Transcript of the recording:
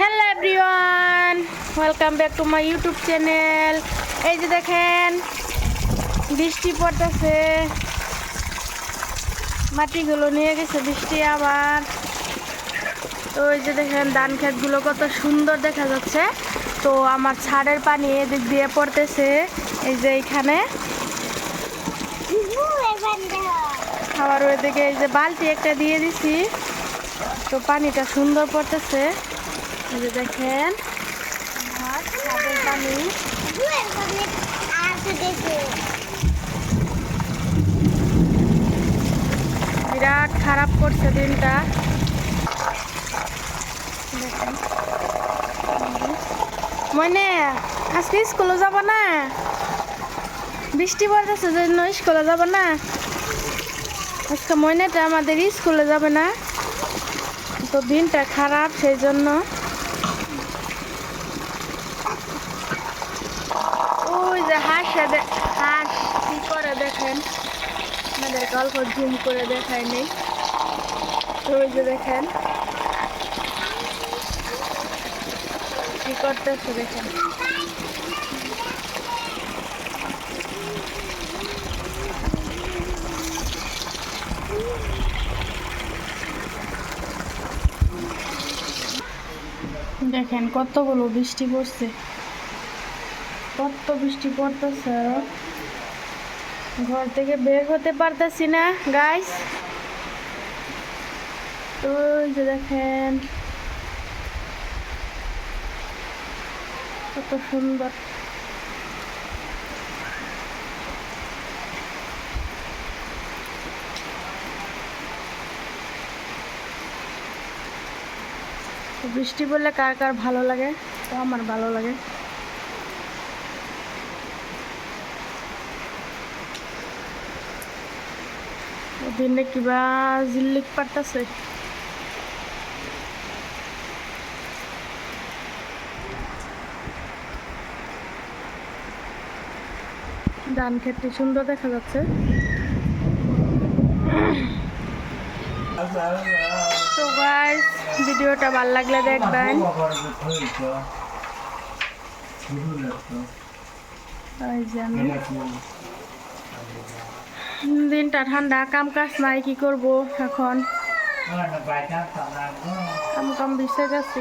Hello everyone welcome back to my YouTube channel এই যে দেখেন বৃষ্টি পড়তেছে। মাটিগুলো নিয়ে গেছে বৃষ্টি আবার। তো এই যে দেখেন ধান ক্ষেতগুলো কত সুন্দর দেখা যাচ্ছে। তো আমার ছাদের পানি এদিক দিয়ে পড়তেছে। এই যে এইখানে। আবার ওইদিকে এই যে বালতি একটা দিয়ে দিছি। তো পানিটা সুন্দর পড়তেছে। এই যে দেখেন। বিরাট খারাপ করছে দিনটা। মনে, আজকে স্কুলে যাব না। বৃষ্টি পড়তেছে জন্য স্কুলে যাব না। আজকে ময়নাটা আমাদের স্কুলে যাবে না। তো দিনটা খারাপ, সেই জন্য ওই যে হাঁসে হাঁস কি করে দেখেন? আমাদের গল্প ঝুম করে দেখায় নেই। ওই যে দেখেন। কি করতেছে দেখেন? দেখেন কতগুলো বৃষ্টি পড়ছে। কত বৃষ্টি পড়তেছে ঘর থেকে বের হতে পারতেছি না গাইস তো দেখেন, কত সুন্দর। বৃষ্টি পড়লে কার কার ভালো লাগে? তো আমার ভালো লাগে। দিনে কিবা জিল্লিক পারতাছে ধান খেতে সুন্দর দেখা যাচ্ছে। তো গাইস ভিডিওটা ভালো লাগলে দেখবেন। ওই যে আমি দিনটা ঠান্ডা কাম কাজ নাই কি করব এখন? কাম কাম বিষয় গেছে।